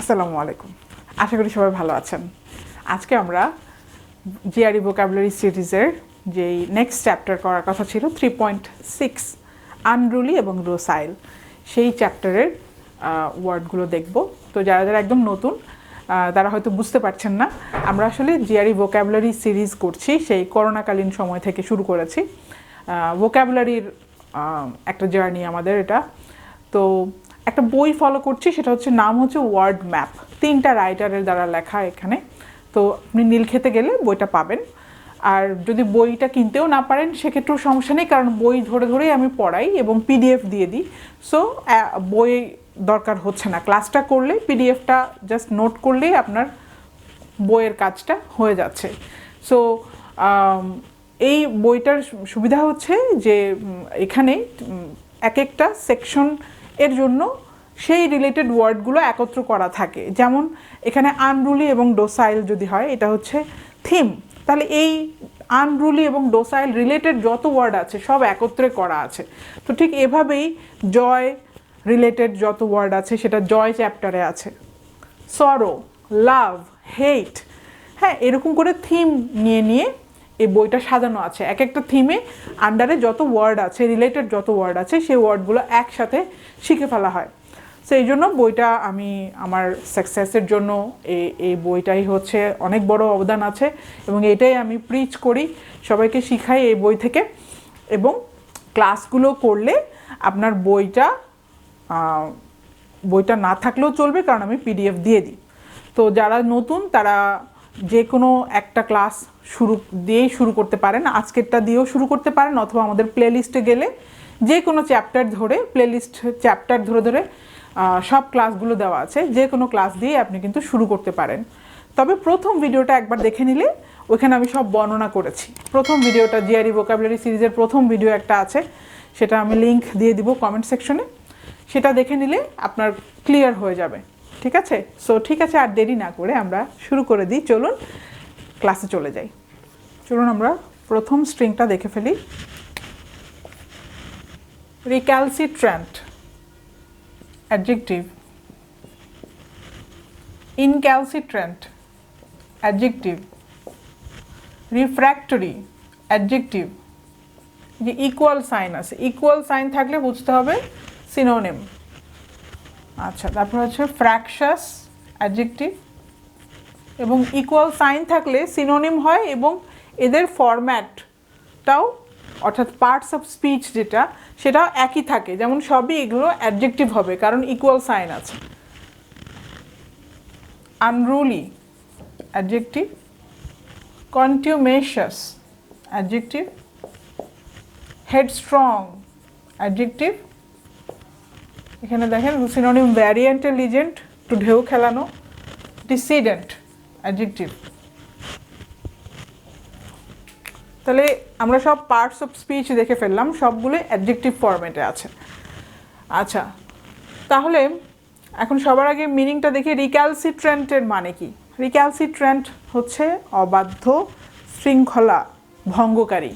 আসসালামু আলাইকুম। আশা করি সবাই ভালো আছেন। আজকে আমরা জিআরই ভোকাবুলারি সিরিজের যেই নেক্সট চ্যাপ্টার করার কথা ছিল থ্রি পয়েন্ট সিক্স আনরুলি এবং রোসাইল সেই চ্যাপ্টারের ওয়ার্ডগুলো দেখব। তো যারা যারা একদম নতুন তারা হয়তো বুঝতে পারছেন না, আমরা আসলে জিআরই ভোকাবুলারি সিরিজ করছি, সেই করোনাকালীন সময় থেকে শুরু করেছি। ভোকাবুলারির একটা জার্নি আমাদের এটা। তো একটা বই ফলো করছি, সেটা হচ্ছে নাম হচ্ছে ওয়ার্ড ম্যাপ তিনটা রাইটারের দ্বারা লেখা এখানে। তো আপনি নীলক্ষেতে গেলে বইটা পাবেন। আর যদি বইটা কিনতেও না পারেন, সেক্ষেত্রেও সমস্যা নেই, কারণ বই ধরে ধরেই আমি পড়াই এবং পিডিএফ দিয়ে দিই। সো বই দরকার হচ্ছে না। ক্লাসটা করলে পিডিএফটা জাস্ট নোট করলেই আপনার বইয়ের কাজটা হয়ে যাচ্ছে। সো এই বইটার সুবিধা হচ্ছে যে এখানে এক একটা সেকশন এর জন্য সেই রিলেটেড ওয়ার্ডগুলো একত্র করা থাকে। যেমন এখানে আনরুলি এবং ডোসাইল যদি হয়, এটা হচ্ছে থিম তাহলে এই আনরুলি এবং ডোসাইল রিলেটেড যত ওয়ার্ড আছে, সব একত্রে করা আছে। তো ঠিক এভাবেই জয় রিলেটেড যত ওয়ার্ড আছে, সেটা জয় চ্যাপ্টারে আছে। সরো লাভ হেট হ্যাঁ এরকম করে থিম নিয়ে নিয়ে এই বইটা সাজানো আছে। এক একটা থিমে আন্ডারে যত ওয়ার্ড আছে রিলেটেড যত ওয়ার্ড আছে, সেই ওয়ার্ডগুলো একসাথে শিখে ফেলা হয়। তো এই জন্য বইটা আমি আমার সাকসেসের জন্য এই এই বইটাই হচ্ছে অনেক বড় অবদান আছে এবং এটাই আমি প্রিচ করি সবাইকে শিখাই এই বই থেকে এবং ক্লাসগুলো করলে আপনার বইটা বইটা না থাকলেও চলবে কারণ আমি পিডিএফ দিয়ে দিই। তো যারা নতুন তারা যে কোনো একটা ক্লাস শুরু, দিয়েই শুরু করতে পারেন, আজকেরটা দিয়েও শুরু করতে পারেন, অথবা আমাদের প্লেলিস্টে গেলে যে কোনো চ্যাপ্টার ধরে প্লেলিস্ট চ্যাপ্টার ধরে ধরে সব ক্লাসগুলো দেওয়া আছে, যে কোনো ক্লাস দিয়ে আপনি কিন্তু শুরু করতে পারেন। তবে প্রথম ভিডিওটা একবার দেখে নিলে, ওইখানে আমি সব বর্ণনা করেছি। প্রথম ভিডিওটা জিআরই ভোকাবুলারি সিরিজের প্রথম ভিডিও একটা আছে, সেটা আমি লিংক দিয়ে দিব কমেন্ট সেকশনে সেটা দেখে নিলে আপনার ক্লিয়ার হয়ে যাবে। ঠিক আছে? সো ঠিক আছে, আর দেরি না করে আমরা শুরু করে দিই। চলুন ক্লাসে চলে যাই। চলুন আমরা প্রথম স্ট্রিংটা দেখে ফেলি। Recalci recalcitrant adjective incalcitrant adjective refractory adjective যে ইকুয়াল সাইন আছে। ইকুয়াল সাইন থাকলে বুঝতে হবে সিনোনিম আচ্ছা তারপর হচ্ছে ফ্র্যাকশাস অ্যাডজেক্টিভ এবং ইকুয়াল সাইন থাকলে সিনোনিম হয় এবং এদের ফরম্যাটটাও অর্থাৎ পার্টস অফ স্পিচ যেটা, সেটাও একই থাকে। যেমন সবই এগুলো অ্যাডজেক্টিভ হবে, কারণ ইকুয়াল সাইন আছে। Unruly adjective contumacious adjective headstrong adjective এখানে দেখেন সিনোনিম ভ্যারিয়েন্টের লিজেন্ট টু ঢেউ খেলানো, ডিসিডেন্ট, অ্যাডজেক্টিভ। তাহলে আমরা সব পার্টস অফ স্পিচ দেখে ফেললাম সবগুলো অ্যাডজেক্টিভ ফরম্যাটে আছে। আচ্ছা তাহলে এখন সবার আগে মিনিংটা দেখি রিক্যালসিট্রেন্টের মানে কি? রিক্যালসিট্রেন্ট হচ্ছে অবাধ্য, শৃঙ্খলা, ভঙ্গকারী।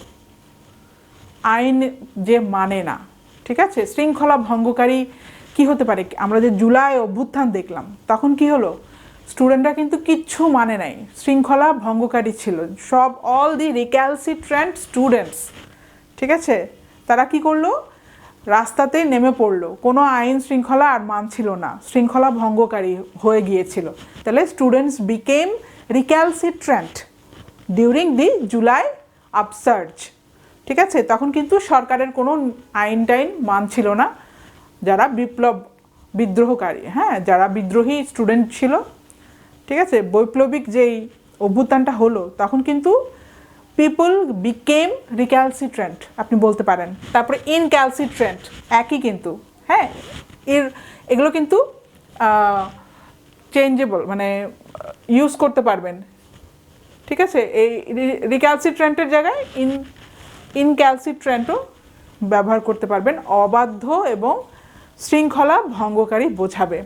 আইন যে মানে না ঠিক আছে? শৃঙ্খলা ভঙ্গকারী কি হতে পারে? আমরা যে জুলাই অভ্যুত্থান দেখলাম, তখন কি হলো? স্টুডেন্টরা কিন্তু কিচ্ছু মানে নাই। শৃঙ্খলা ভঙ্গকারী ছিল। সব অল দি রিক্যালসিট্রেন্ট স্টুডেন্টস ঠিক আছে? তারা কি করল? রাস্তাতে নেমে পড়ল। কোনো আইন শৃঙ্খলা আর মানছিল না। শৃঙ্খলা ভঙ্গকারী হয়ে গিয়েছিল। তাহলে students became recalci recalcitrant during the July upsurge ঠিক আছে? তখন কিন্তু সরকারের কোনো আইন টাইন মানছিল না। যারা বিপ্লব বিদ্রোহকারী হ্যাঁ? যারা বিদ্রোহী স্টুডেন্ট ছিল, ঠিক আছে? বৈপ্লবিক যেই অভ্যুত্থানটা হলো, তখন কিন্তু পিপল বিকেম রিক্যালসিট্রেন্ট আপনি বলতে পারেন। তারপরে ইনক্যালসিট্রেন্ট একই কিন্তু হ্যাঁ? এর, এগুলো কিন্তু চেঞ্জেবল মানে ইউজ করতে পারবেন। ঠিক আছে? এই রিক্যালসিট্রেন্টের জায়গায় ইন ইনক্যালসিট্রেন্টও ব্যবহার করতে পারবেন, অবাধ্য এবং শৃঙ্খলা ভঙ্গকারী বোঝাবে।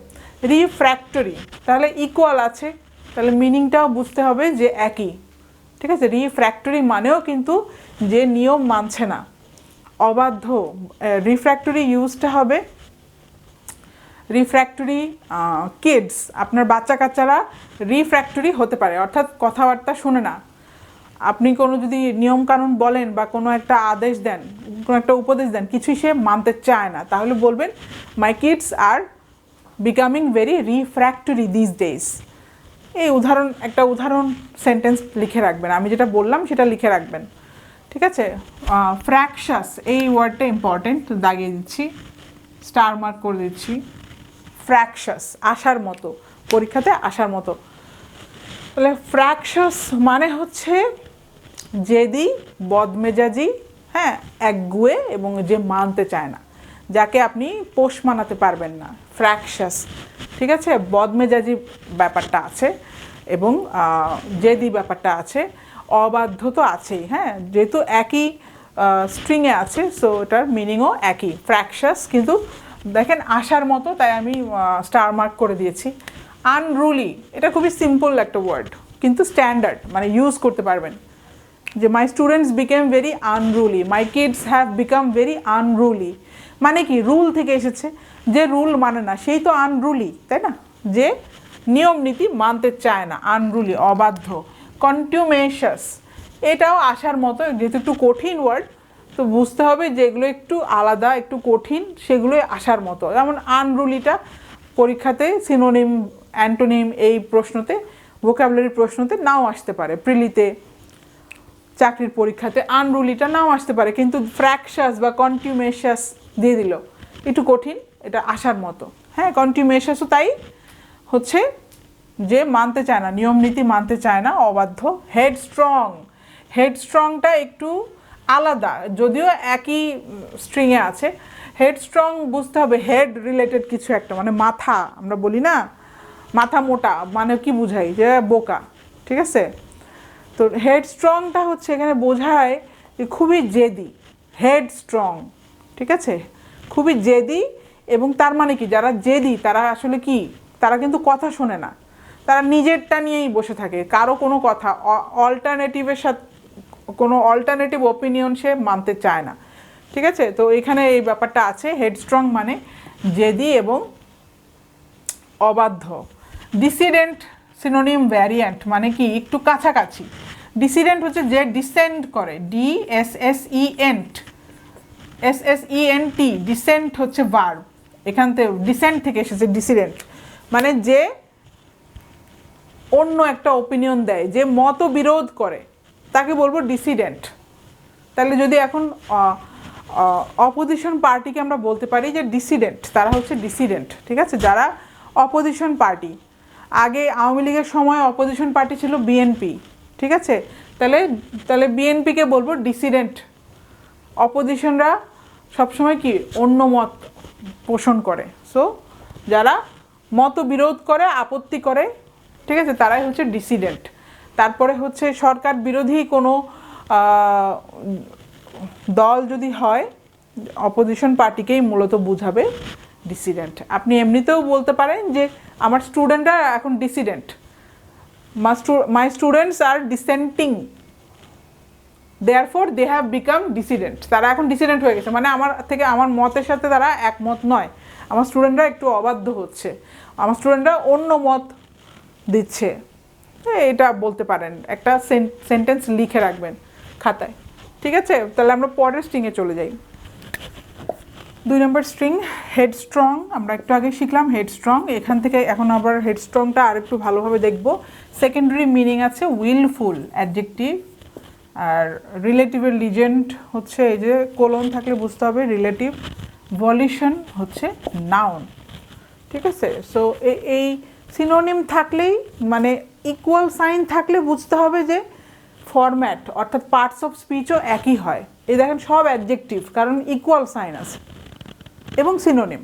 রিফ্র্যাক্টরি, তাহলে ইকুয়াল আছে, তাহলে মিনিংটাও বুঝতে হবে যে একই। ঠিক আছে? রিফ্র্যাক্টরি মানেও কিন্তু যে নিয়ম মানছে না। অবাধ্য রিফ্র্যাক্টরি ইউজটা হবে। রিফ্র্যাক্টরি কিডস আপনার বাচ্চা কাচ্চারা রিফ্র্যাক্টরি হতে পারে, অর্থাৎ কথাবার্তা শোনে না। আপনি কোনো যদি নিয়মকানুন বলেন বা কোনো একটা আদেশ দেন, কোনো একটা উপদেশ দেন, কিছুই সে মানতে চায় না। তাহলে বলবেন my kids are becoming very refractory these days এই উদাহরণ, একটা উদাহরণ সেন্টেন্স লিখে রাখবেন। আমি যেটা বললাম সেটা লিখে রাখবেন। ঠিক আছে? ফ্র্যাকশাস এই ওয়ার্ডটা ইম্পর্টেন্ট দাগিয়ে দিচ্ছি। স্টার মার্ক করে দিচ্ছি। ফ্র্যাকশাস আসার মতো। পরীক্ষাতে আসার মতো। তাহলে ফ্র্যাকশাস মানে হচ্ছে জেদি, বদমেজাজি হ্যাঁ একগুয়ে এবং যে মানতে চায় না, যাকে আপনি পোষ মানাতে পারবেন না ফ্র্যাকশাস ঠিক আছে? বদমেজাজি ব্যাপারটা আছে এবং জেদি ব্যাপারটা আছে, অবাধ্য তো আছেই হ্যাঁ? যেহেতু একই স্ট্রিংয়ে আছে সো এটার মিনিংও একই ফ্র্যাকশাস কিন্তু দেখেন আসার মতো, তাই আমি স্টার মার্ক করে দিয়েছি। আনরুলি এটা খুবই সিম্পল একটা ওয়ার্ড কিন্তু স্ট্যান্ডার্ড মানে ইউজ করতে পারবেন। যে my students became very unruly my kids have become very unruly মানে কি? রুল থেকে এসেছে যে রুল মানে না, সেই তো আনরুলি তাই না? যে নিয়ম নীতি মানতে চায় না আনরুলি অবাধ্য কন্টিউমেশাস এটাও আসার মতো, যেহেতু একটু কঠিন ওয়ার্ড তো বুঝতে হবে যেগুলো একটু আলাদা, একটু কঠিন, সেগুলোই আসার মতো। যেমন আনরুলিটা পরীক্ষাতে সিনোনিম অ্যান্টোনিম এই প্রশ্নতে ভোকাবুলারি প্রশ্নতে নাও আসতে পারে। প্রিলিতে চাকরির পরীক্ষাতে আনরুলিটা নাও আসতে পারে, কিন্তু ফ্র্যাকশাস বা কন্টিউমেশাস দিয়ে দিল। একটু কঠিন, এটা আসার মতো। হ্যাঁ কন্টিউমেশাসও তাই। হচ্ছে যে মানতে চায় না, নিয়ম নীতি মানতে চায় না, অবাধ্য হেড স্ট্রং হেড স্ট্রংটা একটু আলাদা, যদিও একই স্ট্রিংয়ে আছে। হেড স্ট্রং বুঝতে হবে হেড রিলেটেড কিছু একটা মানে মাথা, আমরা বলি না, মাথা মোটা মানে কি বুঝাই, যে বোকা, ঠিক আছে? তো হেড স্ট্রংটা হচ্ছে এখানে বোঝায় যে খুবই জেদি হেড স্ট্রং ঠিক আছে? খুবই জেদি এবং তার মানে কি? যারা জেদি, তারা আসলে কি? তারা কিন্তু কথা শোনে না। তারা নিজেরটা নিয়েই বসে থাকে। কারও কোনো কথা অল্টারনেটিভের সাথে, কোনো অল্টারনেটিভ ওপিনিয়ন সে মানতে চায় না। ঠিক আছে? তো এখানে এই ব্যাপারটা আছে। হেড স্ট্রং মানে জেদি এবং অবাধ্য। ডিসিডেন্ট সিনোনিম ভ্যারিয়েন্ট মানে কি? একটু কাছাকাছি। ডিসিডেন্ট হচ্ছে যে ডিসেন্ড করে। D S S E ent S S E N T dissent হচ্ছে ভার্ব এখান থেকে ডিসেন্ট থেকে এসেছে ডিসিডেন্ট মানে যে অন্য একটা ওপিনিয়ন দেয়, যে মতবিরোধ করে, তাকে বলব ডিসিডেন্ট তাহলে যদি এখন অপোজিশন পার্টিকে আমরা বলতে পারি যে ডিসিডেন্ট তারা হচ্ছে ডিসিডেন্ট ঠিক আছে? যারা অপোজিশন পার্টি আগে আওয়ামী লীগের সময় অপোজিশন পার্টি ছিল বিএনপি ঠিক আছে? তাহলে তাহলে বিএনপিকে বলব ডিসিডেন্ট অপোজিশনরা সবসময় কি? অন্য মত পোষণ করে। সো যারা মত বিরোধ করে, আপত্তি করে, ঠিক আছে? তারাই হচ্ছে ডিসিডেন্ট তারপরে হচ্ছে সরকার বিরোধী কোনো দল যদি হয় অপোজিশন পার্টিকেই মূলত বুঝাবে ডিসিডেন্ট আপনি এমনিতেও বলতে পারেন যে আমার স্টুডেন্টরা এখন dissident my students are dissenting therefore they have become dissident তারা এখন ডিসিডেন্ট হয়ে গেছে। মানে আমার থেকে আমার মতের সাথে তারা একমত নয়। আমার স্টুডেন্টরা একটু অবাধ্য হচ্ছে। আমার স্টুডেন্টরা অন্য মত দিচ্ছে। এটা বলতে পারেন। একটা সেন্টেন্স লিখে রাখবেন খাতায়। ঠিক আছে? তাহলে আমরা পরের স্ট্রিংয়ে চলে যাই। দুই নম্বর স্ট্রিং হেড স্ট্রং আমরা একটু আগে শিখলাম হেড স্ট্রং এখান থেকে এখন আবার হেড স্ট্রংটা আর একটু ভালোভাবে দেখব। সেকেন্ডারি মিনিং আছে উইলফুল অ্যাডজেক্টিভ আর রিলেটিভের লিজেন্ড হচ্ছে এই যে কোলন থাকলে বুঝতে হবে রিলেটিভ ভলিউশন হচ্ছে নাউন ঠিক আছে? সো এই সিনোনিম থাকলেই মানে ইকুয়াল সাইন থাকলে বুঝতে হবে যে ফরম্যাট অর্থাৎ পার্টস অফ স্পিচও একই হয়। এই দেখেন সব অ্যাডজেক্টিভ কারণ ইকুয়াল সাইন আছে। এবং সিনোনিম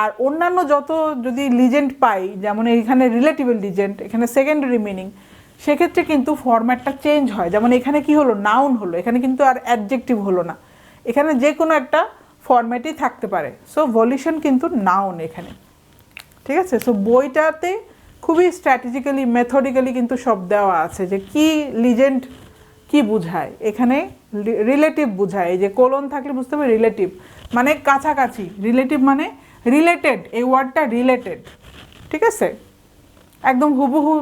আর অন্যান্য যত যদি লিজেন্ড পাই, যেমন এখানে রিলেটিভেল লিজেন্ড এখানে সেকেন্ডারি মিনিং সেক্ষেত্রে কিন্তু ফরম্যাটটা চেঞ্জ হয়। যেমন এখানে কি হলো? নাউন হলো। এখানে কিন্তু আর অ্যাডজেক্টিভ হলো না। এখানে যে কোনো একটা ফরম্যাটই থাকতে পারে। সো ভলিউশন কিন্তু নাউন এখানে। ঠিক আছে? সো বইটাতে খুবই স্ট্র্যাটেজিক্যালি মেথডিক্যালি কিন্তু সব দেওয়া আছে যে কি লিজেন্ড কি বুঝায়? এখানে রিলেটিভ বুঝায়। এই যে কোলন থাকলে বুঝতে হবে রিলেটিভ মানে কাছাকাছি। রিলেটিভ মানে রিলেটেড এই ওয়ার্ডটা রিলেটেড ঠিক আছে? একদম হুবহু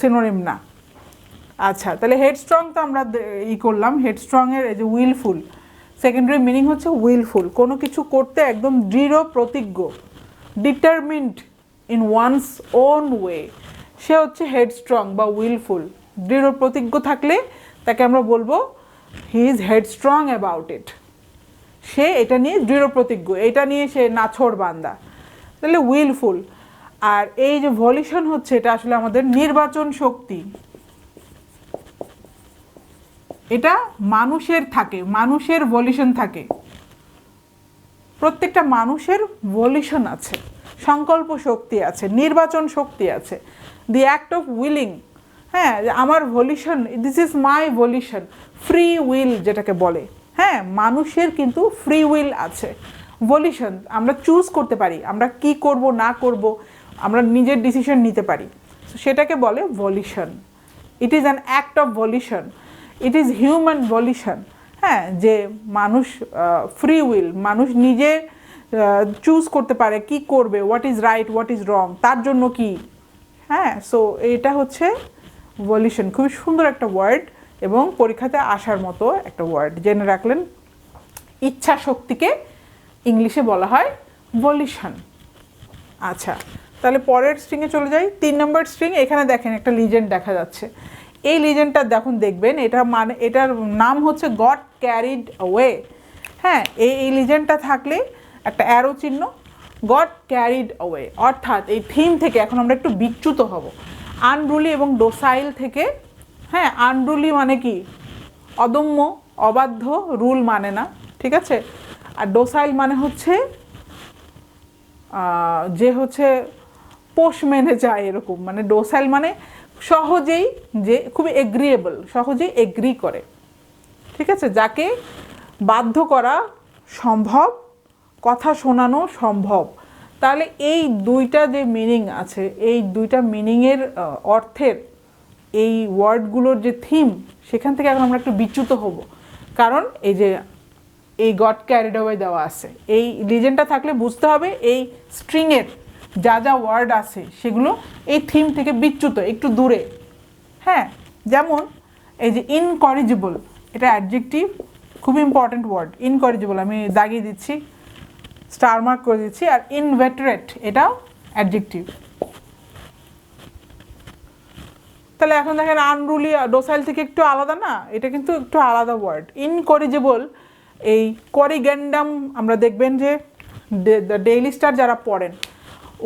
সিনোনিম না। আচ্ছা তাহলে হেডস্ট্রং তো আমরা ই করলাম। হেডস্ট্রংয়ের এই যে উইলফুল সেকেন্ডারি মিনিং হচ্ছে উইলফুল কোনো কিছু করতে একদম দৃঢ় প্রতিজ্ঞ। Determined in one's own way সে হচ্ছে হেডস্ট্রং বা উইলফুল দৃঢ় প্রতিজ্ঞ থাকলে তাকে আমরা বলব he is head strong about it সে এটা নিয়ে দৃঢ় প্রতিজ্ঞ, এটা নিয়ে সে নাছোড় বান্দা। তাহলে উইলফুল আর এই যে ভলিউশন হচ্ছে, এটা আসলে আমাদের নির্বাচন শক্তি। এটা মানুষের থাকে, মানুষের ভলিউশন থাকে। প্রত্যেকটা মানুষের ভলিউশন আছে, সংকল্প শক্তি আছে, নির্বাচন শক্তি আছে। দি অ্যাক্ট অফ উইলিং হ্যাঁ আমার volition this is my volition free will যেটাকে বলে। হ্যাঁ মানুষের কিন্তু ফ্রি উইল আছে। ভলিউশন আমরা চুজ করতে পারি, আমরা কি করব, না করব, আমরা নিজের ডিসিশন নিতে পারি। সেটাকে বলে volition it is an act of volition it is human volition হ্যাঁ যে মানুষ ফ্রি উইল মানুষ নিজে চুজ করতে পারে, কি করবে what is right what is wrong তার জন্য কি। হ্যাঁ সো এটা হচ্ছে ভলিউশন, খুবই সুন্দর একটা ওয়ার্ড এবং পরীক্ষাতে আসার মতো একটা ওয়ার্ড। জেনে রাখলেন ইচ্ছা শক্তিকে ইংলিশে বলা হয় ভলিউশন। আচ্ছা তাহলে পরের স্ট্রিংয়ে চলে যাই। তিন নম্বর স্ট্রিং এখানে দেখেন একটা লিজেন্ড দেখা যাচ্ছে। এই লিজেন্ডটা দেখুন, দেখবেন, এটা মানে এটার নাম হচ্ছে গড ক্যারিড ওয়ে হ্যাঁ এই এই লিজেন্ডটা থাকলে একটা অ্যারো চিহ্ন গড ক্যারিড ওয়ে অর্থাৎ এই থিম থেকে এখন আমরা একটু বিচ্যুত হব। আনরুলি এবং ডোসাইল থেকে হ্যাঁ আনরুলি মানে কি? অদম্য, অবাধ্য, রুল মানে না, ঠিক আছে? আর ডোসাইল মানে হচ্ছে যে হচ্ছে পোষ মেনে যায় এরকম। মানে ডোসাইল মানে সহজেই যে, খুবই এগ্রিয়েবল সহজেই এগ্রি করে। ঠিক আছে? যাকে বাধ্য করা সম্ভব, কথা শোনানো সম্ভব। তাহলে এই দুইটা যে মিনিং আছে, এই দুইটা মিনিংয়ের অর্থের এই ওয়ার্ডগুলোর যে থিম সেখান থেকে এখন আমরা একটু বিচ্যুত হব। কারণ এই যে, এই গড ক্যারিড অ্যাওয়ে দেওয়া আছে, এই লিজেন্ডটা থাকলে বুঝতে হবে এই স্ট্রিংয়ের যা যা ওয়ার্ড আছে, সেগুলো এই থিম থেকে বিচ্যুত, একটু দূরে। হ্যাঁ যেমন এই যে ইনকরিজিবল এটা অ্যাডজেক্টিভ খুব ইম্পর্ট্যান্ট ওয়ার্ড ইনকরিজিবল আমি দাগিয়ে দিচ্ছি। স্টার মার্ক করে দিচ্ছি, আর ইনভেটারেট এটাও অ্যাডজেক্টিভ তাহলে এখন দেখেন আনরুলি ডোসাইল থেকে একটু আলাদা না? এটা কিন্তু একটু আলাদা ওয়ার্ড ইনকরিজেবল এই করিগ্যান্ডাম আমরা দেখবেন যে ডেইলি স্টার যারা পড়েন,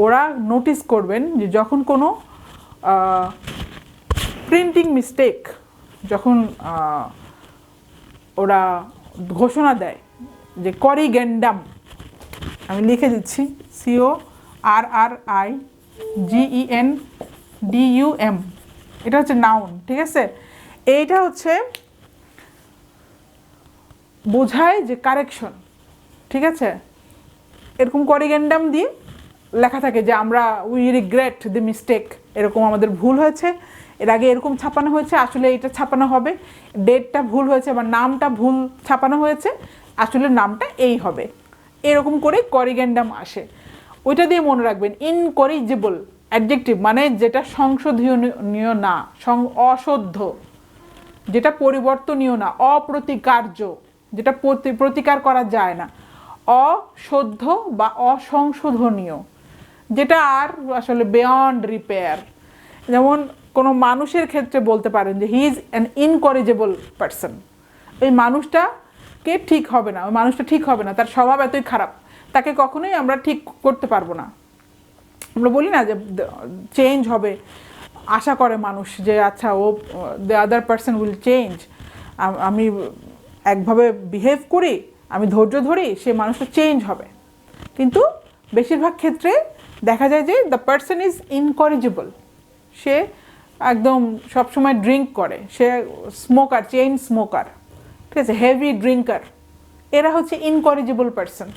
ওরা নোটিস করবেন যে যখন কোনো প্রিন্টিং মিস্টেক যখন ওরা ঘোষণা দেয় যে করিগ্যান্ডাম আমি লিখে দিচ্ছি C O R R I G E N D U M এটা হচ্ছে নাউন ঠিক আছে? এইটা হচ্ছে বোঝায় যে কারেকশন ঠিক আছে? এরকম করিগেন্ডাম দিয়ে লেখা থাকে যে আমরা উই রিগ্রেট দি মিস্টেক এরকম আমাদের ভুল হয়েছে। এর আগে এরকম ছাপানো হয়েছে, আসলে এটা ছাপানো হবে। ডেটটা ভুল হয়েছে বা নামটা ভুল ছাপানো হয়েছে, আসলে নামটা এই হবে। এরকম করে করিগেন্ডাম আসে। ওইটা দিয়ে মনে রাখবেন ইনকরিজেবল অ্যাডজেক্টিভ মানে যেটা সংশোধনীয় না সং অসদ্ধ যেটা পরিবর্তনীয় না, অপ্রতিকার্য, যেটা প্রতি- প্রতিকার করা যায় না। অসদ্ধ বা অসংশোধনীয়, যেটা আর আসলে বেয়ন্ড রিপেয়ার যেমন কোনো মানুষের ক্ষেত্রে বলতে পারেন যে he is an incorrigible person এই মানুষটাকে ঠিক হবে না, মানুষটা ঠিক হবে না, তার স্বভাব এতই খারাপ, তাকে কখনোই আমরা ঠিক করতে পারব না। আমরা বলি না যে চেঞ্জ হবে, আশা করে মানুষ যে আচ্ছা ও the other person will change আমি একভাবে বিহেভ করি, আমি ধৈর্য ধরি, সে মানুষটা চেঞ্জ হবে। কিন্তু বেশিরভাগ ক্ষেত্রে দেখা যায় যে দ্য পার্সন ইজ ইনকরেজেবল সে একদম সবসময় ড্রিঙ্ক করে, সে স্মোকার চেইন স্মোকার ঠিক আছে হেভি ড্রিঙ্কার এরা হচ্ছে incorrigible person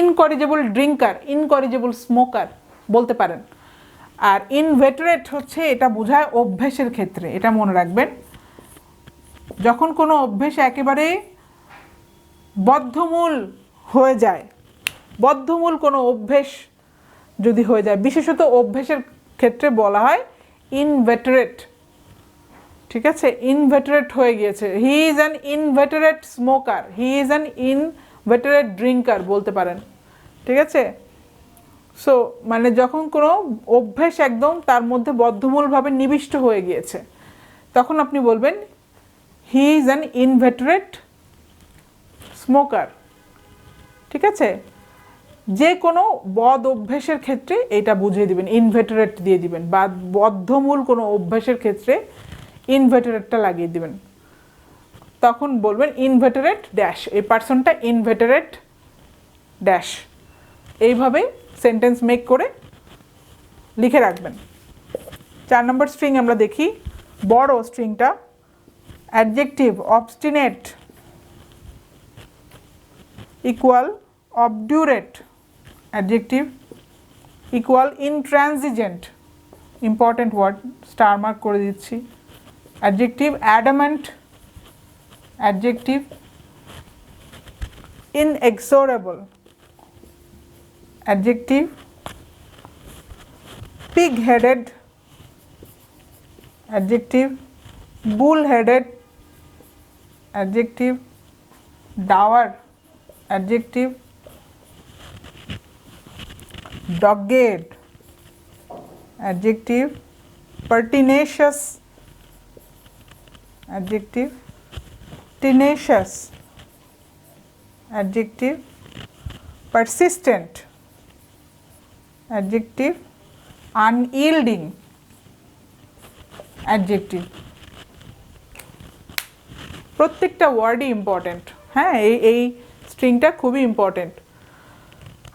incorrigible drinker incorrigible smoker বলতে পারেন। আর ইনভেটারেট হচ্ছে এটা বোঝায় অভ্যেসের ক্ষেত্রে, এটা মনে রাখবেন। যখন কোনো অভ্যেস একেবারে বদ্ধমূল হয়ে যায়, বদ্ধমূল কোনো অভ্যেস যদি হয়ে যায়, বিশেষত অভ্যেসের ক্ষেত্রে বলা হয় ইনভেটারেট ঠিক আছে? ইনভেটারেট হয়ে গিয়েছে। He is an inveterate smoker he is an inveterate drinker বলতে পারেন। ঠিক আছে? সো মানে যখন কোনো অভ্যেস একদম তার মধ্যে বদ্ধমূলভাবে নিবিষ্ট হয়ে গিয়েছে, তখন আপনি বলবেন he is an inveterate smoker ঠিক আছে? যে কোনো বদ অভ্যেসের ক্ষেত্রে এটা বুঝিয়ে দিবেন ইনভেটারেট দিয়ে দিবেন, বা বদ্ধমূল কোনো অভ্যাসের ক্ষেত্রে ইনভেটারেটটা লাগিয়ে দিবেন। তখন বলবেন ইনভেটারেট ড্যাশ এই পার্সনটা ইনভেটারেট ড্যাশ এইভাবে সেন্টেন্স মেক করে লিখে রাখবেন। চার নম্বর স্ট্রিং আমরা দেখি, বড় স্ট্রিংটা adjective obstinate equal obdurate adjective equal intransigent important word star mark করে দিচ্ছি। adjective adamant. Adjective inexorable. Adjective pig headed adjective bull headed adjective dour. Adjective dogged. Adjective pertinacious. Adjective tenacious. Adjective persistent. Adjective unyielding. Adjective. প্রত্যেকটা ওয়ার্ডই important হ্যাঁ এই এই স্ট্রিংটা খুবই important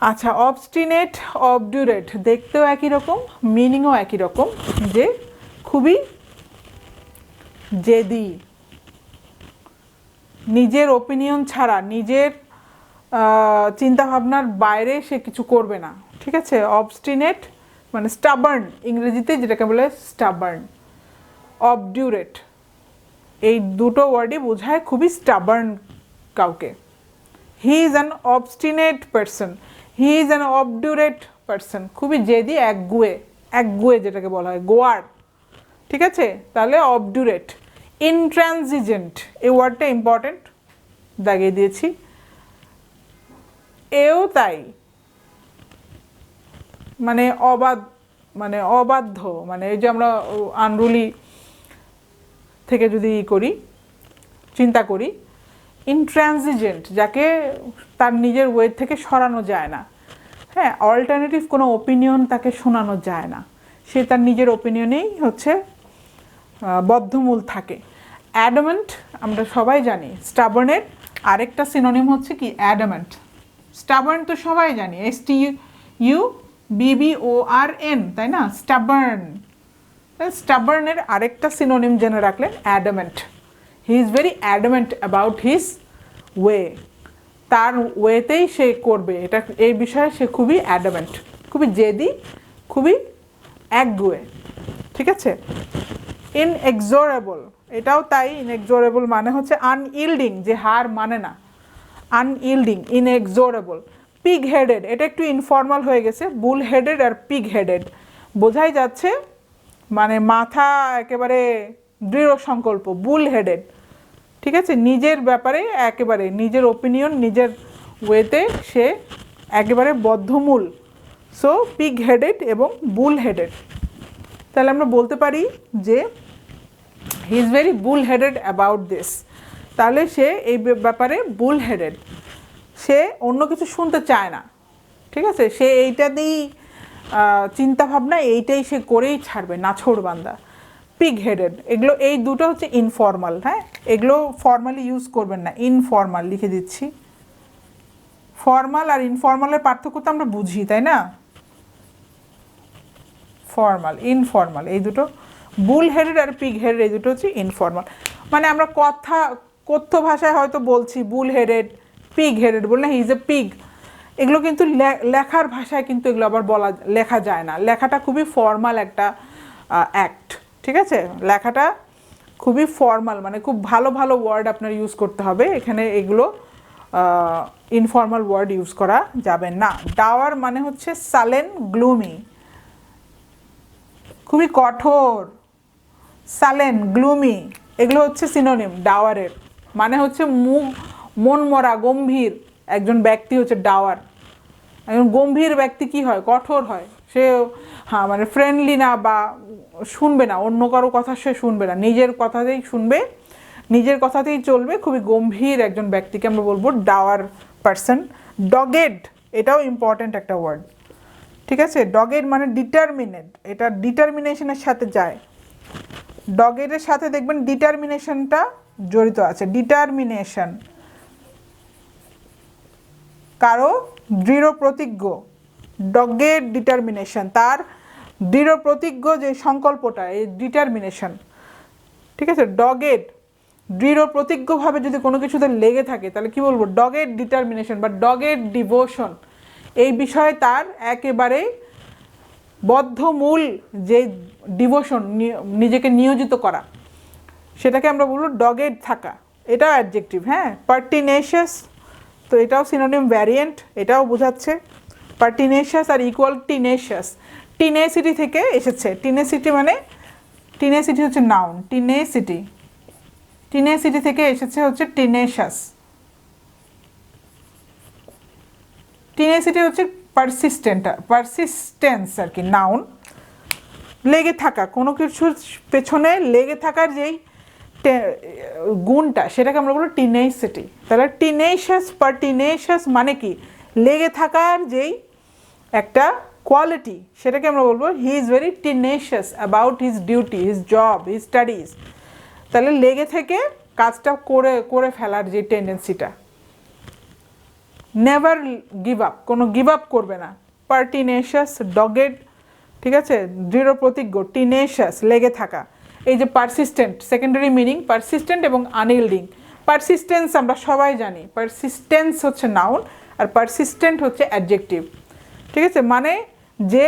আচ্ছা obstinate অবডিউরেট দেখতেও একই রকম মিনিংও একই রকম, যে খুবই জেদি। নিজের ওপিনিয়ন ছাড়া, নিজের চিন্তাভাবনার বাইরে সে কিছু করবে না। ঠিক আছে? অবস্টিনেট মানে স্টাবার্ন ইংরেজিতে যেটাকে বলে স্টাবার্ন অবডিউরেট এই দুটো ওয়ার্ডই বোঝায় খুবই স্টাবার্ন কাউকে। He is an obstinate person he is an obdurate person খুবই জেদি, একগুয়ে একগুয়ে যেটাকে বলা হয়, গোয়ার। ঠিক আছে? তাহলে অবডিউরেট ইনট্রানজিজেন্ট এই ওয়ার্ডটা ইম্পর্টেন্ট দাগিয়ে দিয়েছি। এও তাই। মানে অবাধ মানে অবাধ্য মানে এই যে আমরা আনরুলি থেকে যদি ই করি, চিন্তা করি ইনট্রানজিজেন্ট যাকে তার নিজের ওয়ে থেকে সরানো যায় না। হ্যাঁ অল্টারনেটিভ কোনো ওপিনিয়ন তাকে শোনানো যায় না। সে তার নিজের ওপিনিয়নেই হচ্ছে বদ্ধমূল থাকে। অ্যাডামেন্ট আমরা সবাই জানি, স্টাবার্নের আরেকটা সিনোনিম হচ্ছে কি? অ্যাডামেন্ট। স্টাবার্ন তো সবাই জানি এস টি ইউ বিবি ও আর এন তাই না? স্টাবার্ন। স্টাবার্নের আরেকটা সিনোনিম জেনে রাখলেন, adamant. He is very adamant about his way তার ওয়েতেই সে করবে। এটা এই বিষয়ে সে খুবই অ্যাডামেন্ট খুবই জেদি, খুবই একগুয়ে। ঠিক আছে? ইনএক্সোরেবল এটাও তাই ইনএক্সোরেবল মানে হচ্ছে আনইল্ডিং যে হার মানে না। আনইল্ডিং ইনএক্সোরেবল পিগ হেডেড এটা একটু ইনফর্মাল হয়ে গেছে। বুল হেডেড আর পিগ হেডেড বোঝাই যাচ্ছে মানে মাথা একেবারে দৃঢ় সংকল্প বুল হেডেড ঠিক আছে? নিজের ব্যাপারে একেবারে, নিজের ওপিনিয়ন নিজের ওয়েতে সে একেবারে বদ্ধমূল। সো পিগ হেডেড এবং বুল হেডেড তাহলে আমরা বলতে পারি যে he is very bull headed about this তাহলে সে এই ব্যাপারে বুল হেডেড সে অন্য কিছু শুনতে চায় না। ঠিক আছে? সে এইটা দিয়েই চিন্তাভাবনা এইটাই সে করেই ছাড়বে নাছোড় বান্দা পিগ হেডেড এগুলো, এই দুটো হচ্ছে ইনফর্মাল হ্যাঁ? এগুলো ফর্মালি ইউজ করবেন না ইনফর্মাল লিখে দিচ্ছি। ফর্মাল আর ইনফর্মালের পার্থক্য তো আমরা বুঝি, তাই না? ফর্মাল ইনফর্মাল এই দুটো বুল হেডেড আর পিগ হেডেড এই দুটো হচ্ছে ইনফর্মাল মানে আমরা কথা, কথ্য ভাষায় হয়তো বলছি বুল হেডেড পিগ হেডেড বললে হি ইজ এ পিগ এগুলো কিন্তু লেখার ভাষায় কিন্তু এগুলো আবার বলা, লেখা যায় না। লেখাটা খুবই ফর্মাল একটা অ্যাক্ট ঠিক আছে? লেখাটা খুবই ফর্মাল মানে খুব ভালো ভালো ওয়ার্ড আপনার ইউজ করতে হবে। এখানে এগুলো ইনফর্মাল ওয়ার্ড ইউজ করা যাবে না। ডাওয়ার মানে হচ্ছে সালেন গ্লুমি খুবই কঠোর, সালেন, গ্লুমি, এগুলো হচ্ছে সিনোনিম ডাওয়ারের। মানে হচ্ছে মুখ, মন মরা, গম্ভীর। একজন ব্যক্তি হচ্ছে ডাওয়ার। একজন গম্ভীর ব্যক্তি কি হয়? কঠোর হয়। সে হ্যাঁ মানে ফ্রেন্ডলি না বা শুনবে না। অন্য কারও কথা সে শুনবে না। নিজের কথাতেই শুনবে। নিজের কথাতেই চলবে। খুবই গম্ভীর একজন ব্যক্তিকে আমরা বলব ডাওয়ার পার্সন ডগেড এটাও ইম্পর্ট্যান্ট একটা ওয়ার্ড ঠিক আছে? ডগেড মানে ডিটারমিনেট এটা ডিটারমিনেশনের সাথে যায়। ডগেডের সাথে দেখবেন ডিটারমিনেশনটা জড়িত আছে। ডিটারমিনেশন কারও দৃঢ় প্রতিজ্ঞ। ডগের ডিটারমিনেশন তার দৃঢ় প্রতিজ্ঞ যে সংকল্পটা, এই ডিটারমিনেশন ঠিক আছে? ডগেড দৃঢ় প্রতিজ্ঞভাবে যদি কোনো কিছুতে লেগে থাকে, তাহলে কি বলব? ডগের ডিটারমিনেশন বা ডগের ডিভোশন এই বিষয়ে তার একেবারে বদ্ধমূল যে ডিভোশন নিজেকে নিয়োজিত করা, সেটাকে আমরা বলব ডগেড থাকা। এটাও অ্যাডজেক্টিভ হ্যাঁ? পার্টিনেশিয়াস তো এটাও সিনোনিম ভ্যারিয়েন্ট এটাও বোঝাচ্ছে। পার্টিনেশিয়াস আর ইকুয়াল টিনেশিয়াস টিনেসিটি থেকে এসেছে। টিনেসিটি মানে টিনেসিটি হচ্ছে নাউন টিনেসিটি টিনেসিটি থেকে এসেছে হচ্ছে টিনেশাস টিনেসিটি হচ্ছে পারসিস্টেন্ট পারসিস্টেন্স আর কি নাউন লেগে থাকা, কোনো কিছুর পেছনে লেগে থাকার যেই গুণটা, সেটাকে আমরা বলব টিনেসিটি তাহলে টিনেশাস পার্টিনেশাস মানে কি? লেগে থাকার যেই একটা কোয়ালিটি সেটাকে আমরা বলব he is very tenacious about his duty his job his studies তাহলে লেগে থেকে কাজটা করে করে ফেলার যে টেন্ডেন্সিটা নেভার গিভ আপ কোনো গিভ আপ করবে না। পার্টিনেশাস ডগেড ঠিক আছে? দৃঢ় প্রতিজ্ঞ টিনেশাস লেগে থাকা। এই যে পারসিস্টেন্ট সেকেন্ডারি মিনিং পারসিস্টেন্ট এবং আনইল্ডিং পারসিস্টেন্স আমরা সবাই জানি। পারসিস্টেন্স হচ্ছে নাউন আর পারসিস্টেন্ট হচ্ছে অ্যাডজেক্টিভ ঠিক আছে? মানে যে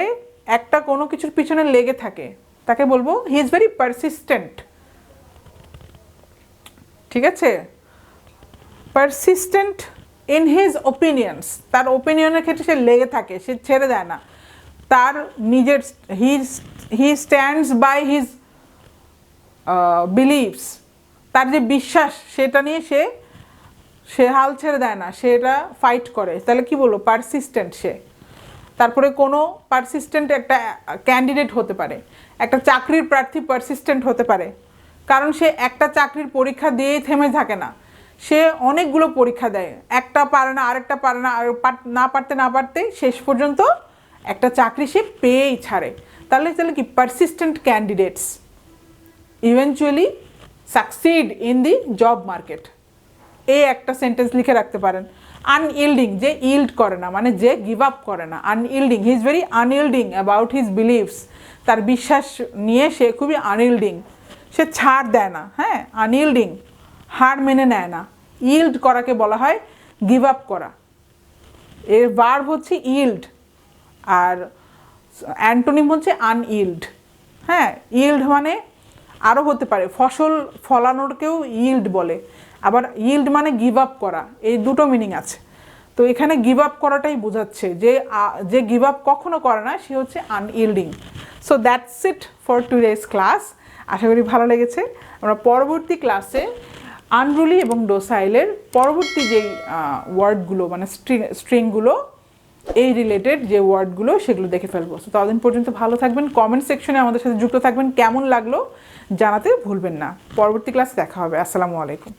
একটা কোনো কিছুর পিছনে লেগে থাকে, তাকে বলব হি ইজ ভেরি পারসিস্টেন্ট ঠিক আছে? পারসিস্টেন্ট ইন হিজ ওপিনিয়ন্স তার ওপিনিয়নের ক্ষেত্রে সে লেগে থাকে, সে ছেড়ে দেয় না। তার নিজের he he stands by his beliefs তার যে বিশ্বাস, সেটা নিয়ে সে সে হাল ছেড়ে দেয় না, সেটা ফাইট করে। তাহলে কি বলব? পারসিস্টেন্ট সে। তারপরে কোনো পারসিস্টেন্ট একটা ক্যান্ডিডেট হতে পারে। একটা চাকরির প্রার্থী পারসিস্টেন্ট হতে পারে। কারণ সে একটা চাকরির পরীক্ষা দিয়েই থেমে থাকে না। সে অনেকগুলো পরীক্ষা দেয়। একটা পারে না, আরেকটা পারে না, আর না পারতে না পারতে শেষ পর্যন্ত একটা চাকরি সে পেয়েই ছাড়ে। তাহলে তাহলে কি persistent candidates eventually succeed in the job market এই একটা সেন্টেন্স লিখে রাখতে পারেন। আনইল্ডিং যে ইল্ড করে না মানে যে গিভ আপ করে না unyielding he is very unyielding about his beliefs তার বিশ্বাস নিয়ে সে খুবই আনইল্ডিং সে ছাড় দেয় না হ্যাঁ আনইল্ডিং হার মেনে নেয় না। ইল্ড করাকে বলা হয় গিভ আপ করা। এর ভার্ব হচ্ছে ইল্ড আর অ্যান্টোনিম হচ্ছে আনইল্ড। হ্যাঁ ইল্ড মানে আরও হতে পারে, ফসল ফলানোরকেও ইল্ড বলে। আবার ইল্ড মানে গিভ আপ করা, এই দুটো মিনিং আছে। তো এখানে গিভ আপ করাটাই বোঝাচ্ছে যে যে গিভ আপ কখনো করে না, সে হচ্ছে unyielding. So that's it for today's class আশা করি ভালো লেগেছে। আমরা পরবর্তী ক্লাসে আনরুলি এবং ডোসাইলের পরবর্তী যেই ওয়ার্ডগুলো মানে স্ট্রিং স্ট্রিংগুলো এই রিলেটেড যে ওয়ার্ডগুলো সেগুলো দেখে ফেলব। তো ততদিন পর্যন্ত ভালো থাকবেন। কমেন্ট সেকশনে আমাদের সাথে যুক্ত থাকবেন। কেমন লাগল জানাতে ভুলবেন না। পরবর্তী ক্লাস দেখা হবে। আসসালামু আলাইকুম।